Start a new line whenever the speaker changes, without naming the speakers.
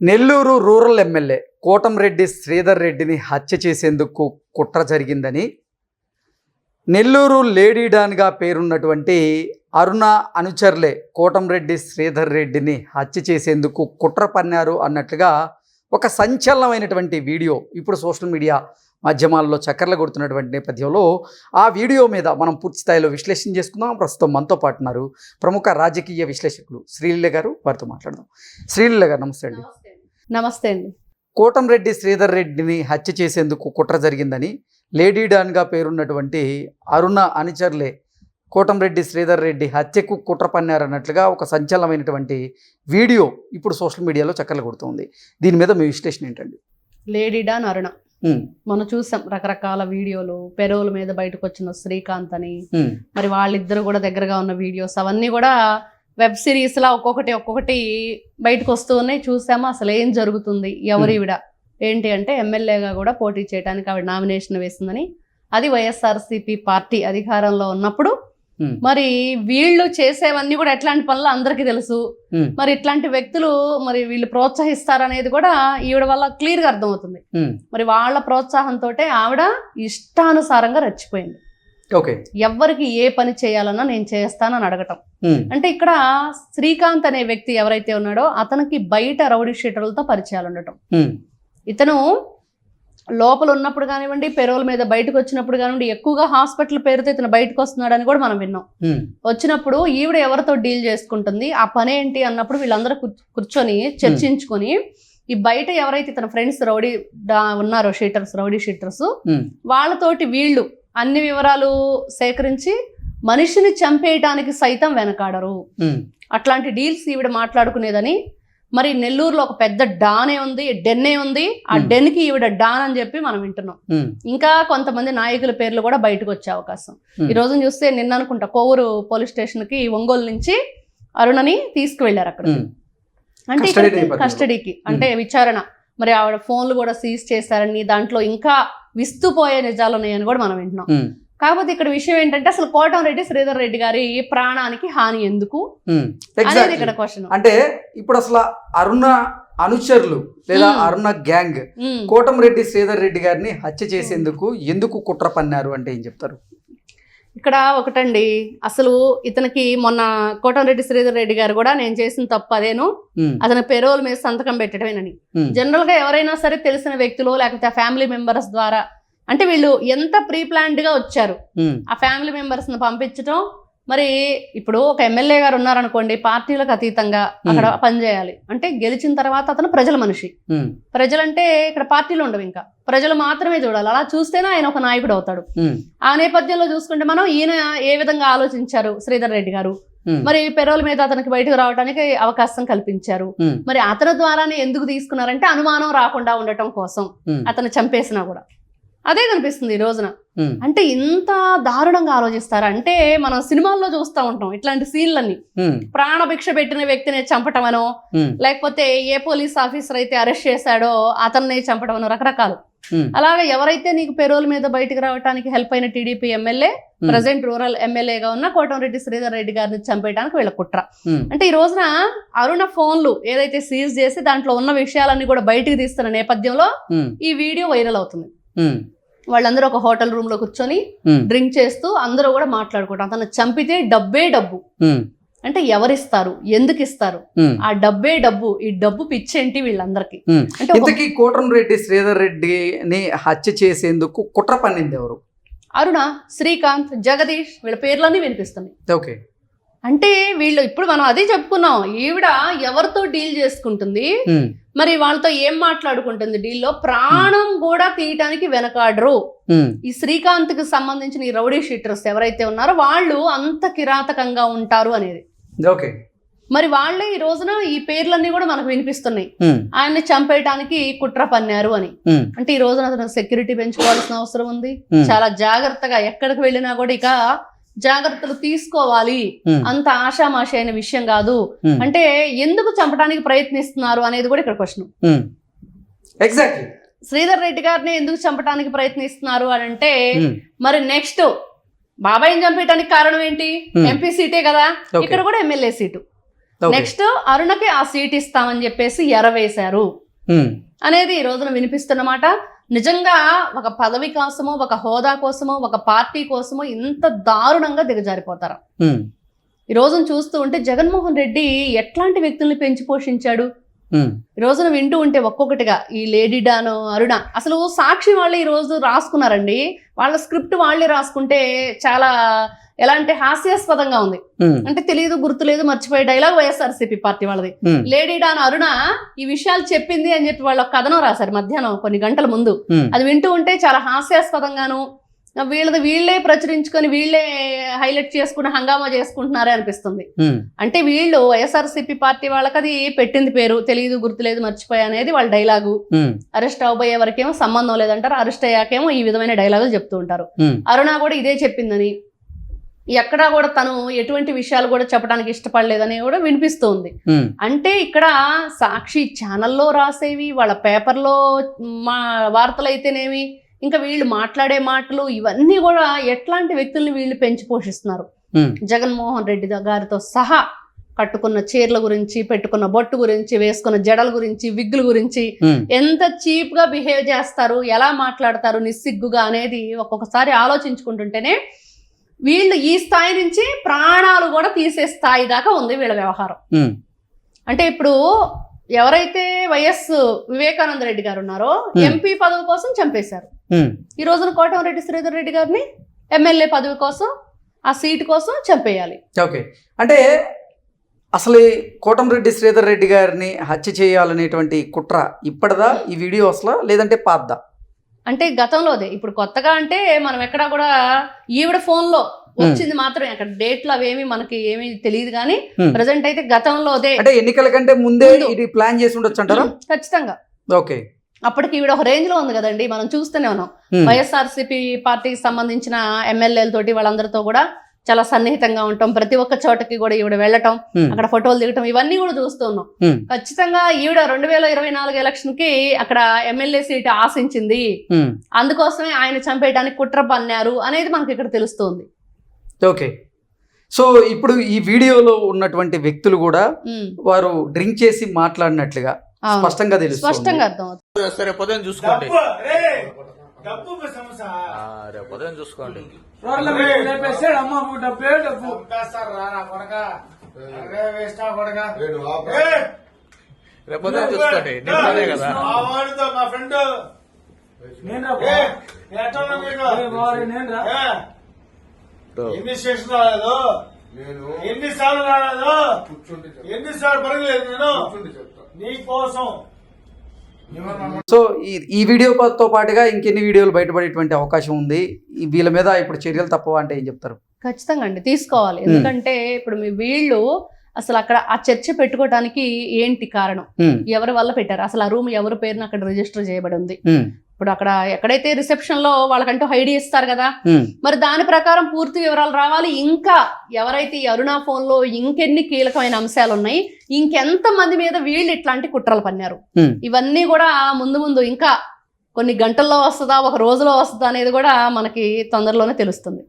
Nellore rural MLA Kotamreddy Sridhar రెడ్డిని హత్య చేసేందుకు కుట్ర జరిగిందని నెల్లూరు లేడీ డాన్గా పేరున్నటువంటి అరుణ అనుచర్లే కోటంరెడ్డి శ్రీధర్ రెడ్డిని హత్య చేసేందుకు కుట్ర పన్నారు అన్నట్లుగా ఒక సంచలనమైనటువంటి వీడియో ఇప్పుడు సోషల్ మీడియా మాధ్యమాల్లో చక్కర్లు కొడుతున్నటువంటి నేపథ్యంలో ఆ వీడియో మీద మనం పూర్తి స్థాయిలో విశ్లేషణ చేసుకుందాం. ప్రస్తుతం మనతో పాటు ఉన్నారు ప్రముఖ రాజకీయ విశ్లేషకులు శ్రీలీల గారు. వారితో మాట్లాడదాం. శ్రీలీల గారు నమస్తే అండి.
నమస్తే అండి.
కోటంరెడ్డి శ్రీధర్ రెడ్డిని హత్య చేసేందుకు కుట్ర జరిగిందని లేడీ డాన్గా పేరున్నటువంటి అరుణ అనుచరులే కోటంరెడ్డి శ్రీధర్ రెడ్డి హత్యకు కుట్ర పన్నారన్నట్లుగా ఒక సంచలనమైనటువంటి వీడియో ఇప్పుడు సోషల్ మీడియాలో చక్కర్లు కొడుతుంది. దీని మీద మీ విశ్లేషణ ఏంటండి?
Lady don Aruna. మనం చూసాం రకరకాల వీడియోలు. పెరోల మీద బయటకు వచ్చిన శ్రీకాంత్ అని మరి వాళ్ళిద్దరు కూడా దగ్గరగా ఉన్న వీడియోస్ అవన్నీ కూడా వెబ్ సిరీస్ లా ఒక్కొక్కటి ఒక్కొక్కటి బయటకు వస్తూ ఉన్నాయి. చూసాము? అసలు ఏం జరుగుతుంది? ఎవరు ఈవిడ ఏంటి అంటే ఎమ్మెల్యేగా కూడా పోటీ చేయడానికి ఆవిడ నామినేషన్ వేసిందని. అది వైఎస్ఆర్సీపీ పార్టీ అధికారంలో ఉన్నప్పుడు మరి వీళ్ళు చేసేవన్నీ కూడా ఎట్లాంటి పనులు అందరికీ తెలుసు. మరి ఇట్లాంటి వ్యక్తులు మరి వీళ్ళు ప్రోత్సహిస్తారనేది కూడా ఈవిడ వల్ల క్లియర్గా అర్థమవుతుంది. మరి వాళ్ళ ప్రోత్సాహంతో ఆవిడ ఇష్టానుసారంగా రెచ్చిపోయింది.
ఓకే.
ఎవ్వరికి ఏ పని చేయాలన్నా నేను చేస్తానని అడగటం. అంటే ఇక్కడ శ్రీకాంత్ అనే వ్యక్తి ఎవరైతే ఉన్నాడో అతనికి బయట రౌడీ షీటర్లతో పరిచయాలు ఉండటం. ఇతను లోపల ఉన్నప్పుడు కానివ్వండి పెరోల్ మీద బయటకు వచ్చినప్పుడు కానివ్వండి ఎక్కువగా హాస్పిటల్ పేరుతో ఇతను బయటకు వస్తున్నాడని కూడా మనం విన్నాం. వచ్చినప్పుడు ఈవిడ ఎవరితో డీల్ చేసుకుంటుంది ఆ పని ఏంటి అన్నప్పుడు వీళ్ళందరూ కూర్చ్- కూర్చొని చర్చించుకొని ఈ బయట ఎవరైతే తన ఫ్రెండ్స్ రౌడీ ఉన్నారో షీటర్స్ రౌడీ షీటర్స్ వాళ్ళతోటి వీళ్ళు అన్ని వివరాలు సేకరించి మనిషిని చంపేయటానికి సైతం వెనకాడరు. అట్లాంటి డీల్స్ ఈవిడ మాట్లాడుకునేదని మరి నెల్లూరులో ఒక పెద్ద డానే ఉంది డెన్నే ఉంది ఆ
Hmm.
డెన్కి ఈవిడ డాన్ అని చెప్పి మనం వింటున్నాం. ఇంకా కొంతమంది నాయకుల పేర్లు కూడా బయటకు వచ్చే అవకాశం. ఈ రోజున చూస్తే నిన్న అనుకుంటా కోవూరు పోలీస్ స్టేషన్కి ఒంగోలు నుంచి అరుణని తీసుకువెళ్ళారు అక్కడ. అంటే. కస్టడీకి అంటే విచారణ. మరి ఆవిడ ఫోన్లు కూడా సీజ్ చేశారని దాంట్లో ఇంకా విస్తుపోయే నిజాలు ఉన్నాయని కూడా మనం వింటున్నాం. కాకపోతే ఇక్కడ విషయం ఏంటంటే అసలు కోటంరెడ్డి శ్రీధర్ రెడ్డి గారి ప్రాణానికి హాని ఎందుకు? అనేది. ఇక్కడ క్వశ్చన్
అంటే ఇప్పుడు అసలు అరుణ అనుచరులు లేదా. అరుణ గ్యాంగ్ కోటంరెడ్డి శ్రీధర్ రెడ్డి గారిని హత్య చేసేందుకు ఎందుకు కుట్ర పన్నారు అంటే ఏం చెప్తారు?
ఇక్కడ ఒకటండి. అసలు ఇతనికి మొన్న కోటంరెడ్డి శ్రీధర్ రెడ్డి గారు కూడా నేను చేసిన తప్పు అదేను. అతని పెరోల్ మీద సంతకం పెట్టడమేనని. జనరల్గా ఎవరైనా సరే తెలిసిన వ్యక్తులు లేకపోతే ఆ ఫ్యామిలీ మెంబర్స్ ద్వారా. అంటే వీళ్ళు ఎంత ప్రీ ప్లాన్డ్గా వచ్చారు ఆ ఫ్యామిలీ మెంబర్స్ని పంపించడం మరి ఇప్పుడు ఒక ఎమ్మెల్యే గారు ఉన్నారనుకోండి పార్టీలకు అతీతంగా అక్కడ పనిచేయాలి అంటే గెలిచిన తర్వాత అతను ప్రజల మనిషి. ప్రజలంటే ఇక్కడ పార్టీలు ఉండవు ఇంకా. ప్రజలు మాత్రమే చూడాలి. అలా చూస్తేనే ఆయన ఒక నాయకుడు అవుతాడు. ఆ నేపథ్యంలో చూసుకుంటే మనం ఈయన ఏ విధంగా ఆలోచించారు శ్రీధర్ రెడ్డి గారు? మరి పెరోల్ మీద అతనికి బయటకు రావడానికి అవకాశం కల్పించారు. మరి అతని ద్వారానే ఎందుకు తీసుకున్నారంటే అనుమానం రాకుండా ఉండటం కోసం అతను చంపేసినా కూడా. అదే కనిపిస్తుంది ఈ రోజున. అంటే ఇంత దారుణంగా ఆలోచిస్తారా? అంటే మనం సినిమాల్లో చూస్తూ ఉంటాం ఇట్లాంటి సీన్లన్నీ. ప్రాణభిక్ష పెట్టిన వ్యక్తిని చంపటమనో లేకపోతే ఏ పోలీస్ ఆఫీసర్ అయితే అరెస్ట్ చేశాడో అతన్ని చంపటమనో రకరకాలు. అలాగే ఎవరైతే నీకు పెరోల్ మీద బయటకు రావడానికి హెల్ప్ అయిన టీడీపీ ఎమ్మెల్యే ప్రజెంట్ రూరల్ ఎమ్మెల్యేగా ఉన్న కోటంరెడ్డి శ్రీధర్ రెడ్డి గారిని చంపేయడానికి వీళ్ళ కుట్ర. అంటే ఈ రోజున అరుణ ఫోన్లు ఏదైతే సీజ్ చేసి దాంట్లో ఉన్న విషయాలన్నీ కూడా బయటికి తీస్తున్న నేపథ్యంలో ఈ వీడియో వైరల్ అవుతుంది. వాళ్ళందరూ ఒక హోటల్ రూమ్లో కూర్చొని డ్రింక్ చేస్తూ అందరూ కూడా మాట్లాడుకుంటారు. అతను చంపితే డబ్బే డబ్బు. అంటే ఎవరిస్తారు? ఎందుకు ఇస్తారు ఆ డబ్బే డబ్బు. ఈ డబ్బు పిచ్చేంటి వీళ్ళందరికీ. అంటే
ఇంతకీ కోటంరెడ్డి శ్రీధర్ రెడ్డిని హత్య చేసేందుకు కుట్ర పన్నింది ఎవరు?
అరుణ శ్రీకాంత్ జగదీష్ వీళ్ళ పేర్లన్నీ వినిపిస్తున్నాయి.
ఓకే.
అంటే వీళ్ళు ఇప్పుడు మనం అదే చెప్పుకున్నాం. ఈవిడ ఎవరితో డీల్ చేసుకుంటుంది? మరి వాళ్ళతో ఏం మాట్లాడుకుంటుంది డీల్లో? ప్రాణం కూడా తీయటానికి వెనకాడరు. ఈ శ్రీకాంత్కి సంబంధించిన ఈ రౌడీ షీటర్స్ ఎవరైతే ఉన్నారో వాళ్ళు అంత కిరాతకంగా ఉంటారు అనేది.
ఓకే.
మరి వాళ్ళే ఈ రోజున ఈ పేర్లన్నీ కూడా మనకు వినిపిస్తున్నాయి. ఆయన్ని చంపేయటానికి కుట్ర పన్నారు అని. అంటే ఈ రోజున అతను సెక్యూరిటీ పెంచుకోవాల్సిన అవసరం ఉంది. చాలా జాగ్రత్తగా ఎక్కడికి వెళ్ళినా కూడా ఇక జాగ్రత్తలు తీసుకోవాలి. అంత ఆషామాషి అయిన విషయం కాదు. అంటే ఎందుకు చంపడానికి ప్రయత్నిస్తున్నారు అనేది కూడా ఇక్కడ క్వశ్చన్.
ఎగ్జాక్ట్లీ
శ్రీధర్ రెడ్డి గారిని ఎందుకు చంపడానికి ప్రయత్నిస్తున్నారు అని అంటే మరి నెక్స్ట్ బాబాయ్ని చంపేయడానికి కారణం ఏంటి. ఎంపీ సీటే కదా. ఇక్కడ కూడా ఎమ్మెల్యే సీటు. నెక్స్ట్ అరుణకి ఆ సీట్ ఇస్తామని చెప్పేసి ఎరవేశారు. అనేది ఈ రోజున వినిపిస్తున్నమాట నిజంగా ఒక పదవి కోసమో ఒక హోదా కోసమో ఒక పార్టీ కోసమో ఇంత దారుణంగా దిగజారిపోతారు. ఈ రోజున చూస్తూ ఉంటే జగన్మోహన్ రెడ్డి ఎట్లాంటి వ్యక్తుల్ని పెంచి పోషించాడు? ఈ రోజున వింటూ ఉంటే ఒక్కొక్కటిగా ఈ లేడీ డాను అరుణ అసలు సాక్షి వాళ్ళే ఈ రోజు రాసుకున్నారండి. వాళ్ళ స్క్రిప్ట్ వాళ్ళే రాసుకుంటే చాలా ఎలా అంటే హాస్యాస్పదంగా ఉంది. అంటే తెలియదు గుర్తులేదు మర్చిపోయే డైలాగ్ వైఎస్ఆర్సీపీ పార్టీ వాళ్ళది. లేడీ డాన్ అరుణ ఈ విషయాలు చెప్పింది అని చెప్పి వాళ్ళ కథనం రాశారు మధ్యాహ్నం కొన్ని గంటల ముందు. అది వింటూ ఉంటే చాలా హాస్యాస్పదంగాను వీళ్ళది వీళ్ళే ప్రచురించుకొని వీళ్ళే హైలైట్ చేసుకుని హంగామా చేసుకుంటున్నారే అనిపిస్తుంది. అంటే వీళ్ళు వైఎస్ఆర్సీపీ పార్టీ వాళ్ళకి అది పెట్టింది పేరు తెలియదు గుర్తులేదు మర్చిపోయా అనేది వాళ్ళ డైలాగు. అరెస్ట్ అవబోయే వరకేమో సంబంధం లేదంటారు అరెస్ట్ అయ్యాకేమో ఈ విధమైన డైలాగులు చెప్తూ ఉంటారు. అరుణ కూడా ఇదే చెప్పిందని ఎక్కడా కూడా తను ఎటువంటి విషయాలు కూడా చెప్పడానికి ఇష్టపడలేదని కూడా వినిపిస్తుంది. అంటే ఇక్కడ సాక్షి ఛానల్లో రాసేవి వాళ్ళ పేపర్లో మా వార్తలు అయితేనేమి ఇంకా వీళ్ళు మాట్లాడే మాటలు ఇవన్నీ కూడా ఎట్లాంటి వ్యక్తుల్ని వీళ్ళు పెంచి పోషిస్తున్నారు? జగన్మోహన్ రెడ్డి గారితో సహా కట్టుకున్న చీరల గురించి పెట్టుకున్న బొట్టు గురించి వేసుకున్న జడల గురించి విగ్గుల గురించి ఎంత చీప్గా బిహేవ్ చేస్తారు ఎలా మాట్లాడతారు నిస్సిగ్గుగా అనేది ఒక్కొక్కసారి ఆలోచించుకుంటుంటేనే వీళ్ళు ఈ స్థాయి నుంచి ప్రాణాలు కూడా తీసే స్థాయి దాకా ఉంది వీళ్ళ వ్యవహారం. అంటే ఇప్పుడు ఎవరైతే వైఎస్ వివేకానంద రెడ్డి గారు ఉన్నారో. ఎంపీ పదవి కోసం చంపేశారు. ఈ రోజున కోటమిరెడ్డి శ్రీధర్ రెడ్డి గారిని ఎమ్మెల్యే పదవి కోసం ఆ సీటు కోసం చంపేయాలి.
ఓకే. అంటే అసలు కోటంరెడ్డి శ్రీధర్ రెడ్డి గారిని హత్య చేయాలనేటువంటి కుట్ర ఇప్పటిదా? ఈ వీడియోస్లో లేదంటే పాద్దా
అంటే గతంలోదే ఇప్పుడు కొత్తగా అంటే మనం ఎక్కడా కూడా ఈవిడ ఫోన్లో వచ్చింది మాత్రమే. అక్కడ డేట్లు అవేమి మనకి ఏమీ తెలియదు కానీ. ప్రజెంట్ అయితే గతంలోదే
అంటే ఎన్నికల కంటే ముందే. ఇది ప్లాన్ చేసి ఉండొచ్చు అంటారా?
ఖచ్చితంగా.
ఓకే.
అప్పటికి ఈవిడ ఒక రేంజ్లో ఉంది కదండి. మనం చూస్తూనే ఉన్నాం. వైఎస్ఆర్సీపీ పార్టీకి సంబంధించిన ఎమ్మెల్యేలతోటి వాళ్ళందరితో కూడా చాలా సన్నిహితంగా ఉంటాం. ప్రతి ఒక్క చోటకి కూడా ఈవిడ వెళ్ళటం అక్కడ ఫోటోలు దిగటం ఇవన్నీ కూడా చూస్తూ ఉన్నాం.
ఉమ్,
ఖచ్చితంగా ఈవిడ రెండు వేల ఇరవై నాలుగు ఎలక్షన్కి అక్కడ ఎమ్మెల్యే సీట్ ఆశించింది. అందుకోసమే ఆయన చంపేయడానికి కుట్ర పన్నారు అనేది మనకి ఇక్కడ తెలుస్తుంది.
ఓకే. సో ఇప్పుడు ఈ వీడియోలో ఉన్నటువంటి వ్యక్తులు కూడా వారు డ్రింక్ చేసి మాట్లాడినట్లుగా. స్పష్టంగా తెలుస్తుంది.
స్పష్టంగా అర్థం అవుతుంది
సరే పొద్దున చూసుకోండి.
డబ్బు సమస్య.
రేపు పొద్దున చూసుకోండి.
అమ్మ డబ్బే డబ్బు?
రా నా కొడక. కొడక. ఏ,
రేపు పొద్దున చూసుకోండి. నిన్ననే కదా.
మా వాడితో మా ఫ్రెండ్.
నేను
ఎన్ని స్టేషన్ రాలేదు
నేను
ఎన్ని సార్లు రాలేదు?
కూర్చుంటే చెప్తా.
ఎన్ని సార్లు పడగలేదు నేను నీ కోసం.
సో ఈ వీడియోతో పాటుగా ఇంకెన్ని వీడియోలు బయటపడేటువంటి అవకాశం ఉంది? ఈ వీళ్ళ మీద ఇప్పుడు చర్యలు తప్పవా అంటే ఏం చెప్తారు?
ఖచ్చితంగా అండి తీసుకోవాలి. ఎందుకంటే ఇప్పుడు మీ వీళ్ళు అసలు అక్కడ ఆ చర్చ పెట్టుకోవడానికి ఏంటి కారణం? ఎవరి వల్ల పెట్టారు? అసలు ఆ రూమ్ ఎవరి పేరున అక్కడ రిజిస్టర్ చేయబడి ఉంది? ఇప్పుడు అక్కడ ఎక్కడైతే రిసెప్షన్లో వాళ్ళకంటూ ఐడి ఇస్తారు కదా మరి దాని ప్రకారం పూర్తి వివరాలు రావాలి. ఇంకా ఎవరైతే ఈ అరుణా ఫోన్లో ఇంకెన్ని కీలకమైన అంశాలు ఉన్నాయి ఇంకెంత మంది మీద వీళ్ళు ఇట్లాంటి కుట్రలు పన్నారు. ఇవన్నీ కూడా ముందు ముందు ఇంకా కొన్ని గంటల్లో వస్తుందా ఒక రోజులో వస్తుందా అనేది కూడా మనకి తొందరలోనే తెలుస్తుంది.